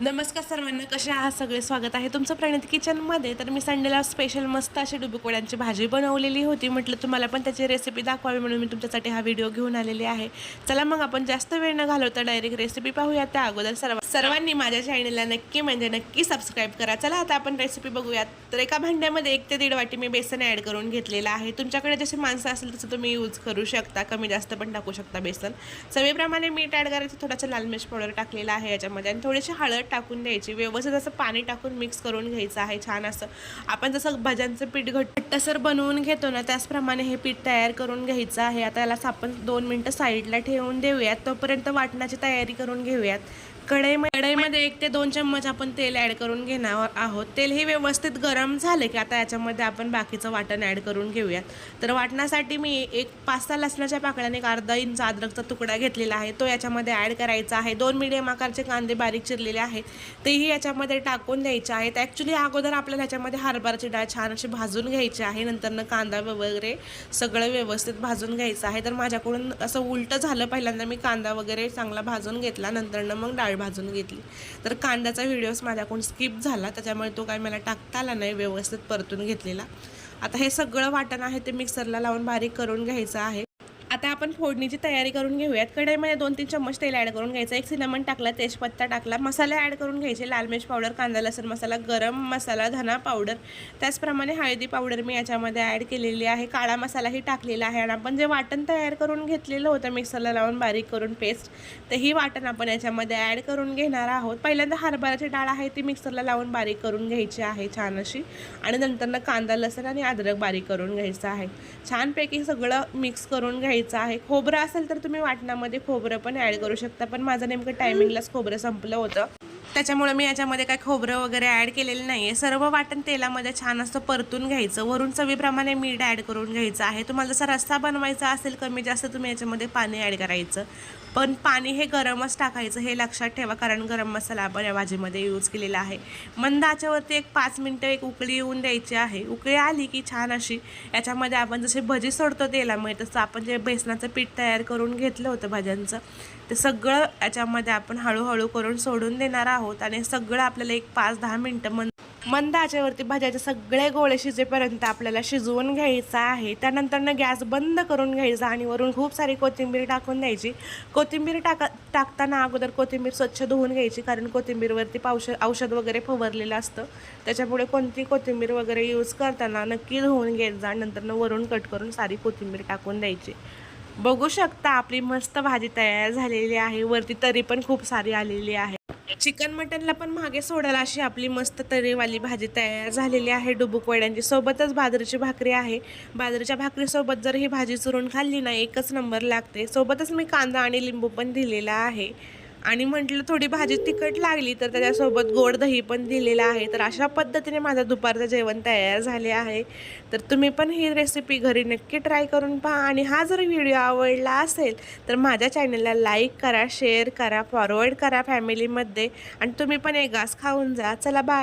नमस्कार सर्वांना कसे आहात? सगळे स्वागत आहे तुमचं प्रणित किचनमध्ये. तर मी संडेला स्पेशल मस्त अशी डुबुकोड्यांची भाजी बनवलेली होती. म्हटलं तुम्हाला पण त्याची रेसिपी दाखवावी म्हणून मी तुमच्यासाठी हा व्हिडिओ घेऊन आलेली आहे. चला मग आपण जास्त वेळ न घालवता डायरेक्ट रेसिपी पाहूया. त्या अगोदर सर्व सर्वांनी माझ्या चॅनलला नक्की म्हणजे नक्की सबस्क्राईब करा. चला आता आपण रेसिपी बघूयात. तर एका भांड्यामध्ये एक ते दीड वाटी मी बेसन ॲड करून घेतलेलं आहे. तुमच्याकडे जसे माणसं असेल तसं तुम्ही यूज करू शकता. कमी जास्त पण टाकू शकता बेसन. चवीप्रमाणे मीठ ॲड करायचं थोडासा लाल मिर्च पावडर टाकलेला आहे याच्यामध्ये आणि थोडीशी हळद टाकून द्यायची. व्यवस्थित असं पाणी टाकून मिक्स करून घ्यायचं आहे. छान असं आपण जसं भाज्यांचं पीठ घट्टसर बनवून घेतो ना त्याचप्रमाणे हे पीठ तयार करून घ्यायचं आहे. आता याला आपण दोन मिनटं साईडला ठेवून देऊयात. तोपर्यंत वाटणाची तयारी करून घेऊयात. कढई कढईमध्ये एक ते दोन चम्मच आपण तेल ॲड करून घेणार आहोत. तेल हे व्यवस्थित गरम झाले की आता याच्यामध्ये आपण बाकीचं वाटण ॲड करून घेऊयात. तर वाटण्यासाठी मी एक पाच सहा लसणाच्या पाकळ्याने एक अर्धा इंच अद्रकचा तुकडा घेतलेला आहे. तो याच्यामध्ये ॲड करायचा आहे. दोन मिडियम आकारचे कांदे बारीक चिरलेले आहेत. तेही याच्यामध्ये टाकून द्यायचे आहेत. ॲक्च्युली अगोदर आपल्याला ह्याच्यामध्ये हरभराची डाळ छान अशी भाजून घ्यायची आहे. नंतरनं कांदा वगैरे सगळं व्यवस्थित भाजून घ्यायचं आहे. तर माझ्याकडून असं उलटं झालं. पहिल्यांदा मी कांदा वगैरे चांगला भाजून घेतला. नंतरनं मग डाळ भाजून घेतली. तर कांद्याचा व्हिडिओज माझ्याकडून स्किप झाला. त्याच्यामुळे तो काय मला टाकता आला नाही व्यवस्थित परतून घेतलेला. आता हे सगळं वाटण आहे ते मिक्सरला लावून बारीक करून घ्यायचं आहे. आता आपण फोडणीची तयारी करून घेऊयात. कढईमध्ये दोन तीन चम्मच तेल ॲड करून घ्यायचं. एक सिनेमन टाकला तेजपत्ता टाकला. मसाले ॲड करून घ्यायचे. लाल मिरच पावडर कांदा लसूण मसाला गरम मसाला धना पावडर त्याचप्रमाणे हळदी पावडर मी याच्यामध्ये ॲड केलेली आहे. काळा मसालाही टाकलेला आहे. आणि आपण जे वाटण तयार करून घेतलेलं होतं मिक्सरला लावून बारीक करून पेस्ट तर ही वाटण आपण याच्यामध्ये ॲड करून घेणार आहोत. पहिल्यांदा हरभऱ्याची डाळ आहे ती मिक्सरला लावून बारीक करून घ्यायची आहे छान अशी. आणि नंतरनं कांदा लसण आणि अद्रक बारीक करून घ्यायचं आहे. छानपैकी सगळं मिक्स करून घ्यायचं आहे. खोबरं असेल तर तुम्ही वाटणामध्ये खोबरं पण ॲड करू शकता पण माझं नेमकं टायमिंगलाच खोबरं संपलं होतं. त्याच्यामुळे मी याच्यामध्ये काय खोबरं वगैरे ॲड केलेलं नाही आहे सर्व वाटण तेलामध्ये छान असं परतून घ्यायचं. वरून चवीप्रमाणे मीठ ॲड करून घ्यायचं आहे. तुम्हाला जसा रस्सा बनवायचा असेल कमी जास्त तुम्ही याच्यामध्ये पाणी ॲड करायचं. पण पाणी हे गरमच टाकायचं हे लक्षात ठेवा. कारण गरम मसाला आपण या भाजीमध्ये यूज केलेला आहे. मंद एक पाच मिनटं एक उकळी येऊन द्यायची आहे. उकळी आली की छान अशी याच्यामध्ये आपण जसे भजी सोडतो तेलामुळे तसं आपण जे बेसनाचं पीठ तयार करून घेतलं होतं भाज्यांचं ते सगळं याच्यामध्ये आपण हळूहळू करून सोडून देणार आहोत. आणि सगळं आपल्याला एक पाच दहा मिनटं मंद मंद आचेवरती भाज्याचे सगळे गोळे शिजेपर्यंत आपल्याला शिजवून घ्यायचं आहे. त्यानंतरनं गॅस बंद करून घ्यायचा आणि वरून खूप सारी कोथिंबीर टाकून द्यायची. कोथिंबीर टाका टाकताना अगोदर कोथिंबीर स्वच्छ धुवून घ्यायची कारण कोथिंबीरवरती पावश औषध वगैरे फवारलेलं असतं. त्याच्यामुळे कोणती कोथिंबीर वगैरे यूज करताना नक्की धुवून घेत जा नंतरनं वरून कट करून सारी कोथिंबीर टाकून द्यायची. बघू शकता आपली मस्त भाजी तयार झालेली आहे. वरती तरी पण खूप सारी आलेली आहे. चिकन मटनला पण मागे सोडायला अशी आपली मस्त तरीवाली भाजी तयार झालेली आहे. डुबुक वड्यांची सोबतच बाजरीची भाकरी आहे. बाजरीच्या भाकरीसोबत जर ही भाजी चुरून खाल्ली ना एकच नंबर लागते. सोबतच मी कांदा आणि लिंबू पण दिलेला आहे. आणि म्हटलं थोडी भाजी तिखट लागली तर त्याच्यासोबत गोड दही पण दिलेलं आहे. तर अशा पद्धतीने माझं दुपारचं जेवण तयार झाले आहे. तर तुम्ही पण ही रेसिपी घरी नक्की ट्राय करून पहा. आणि हा जर व्हिडिओ आवडला असेल तर माझ्या चॅनलला लाईक करा शेअर करा फॉरवर्ड करा फॅमिलीमध्ये आणि तुम्ही पण एक घास खाऊन जा. चला बाय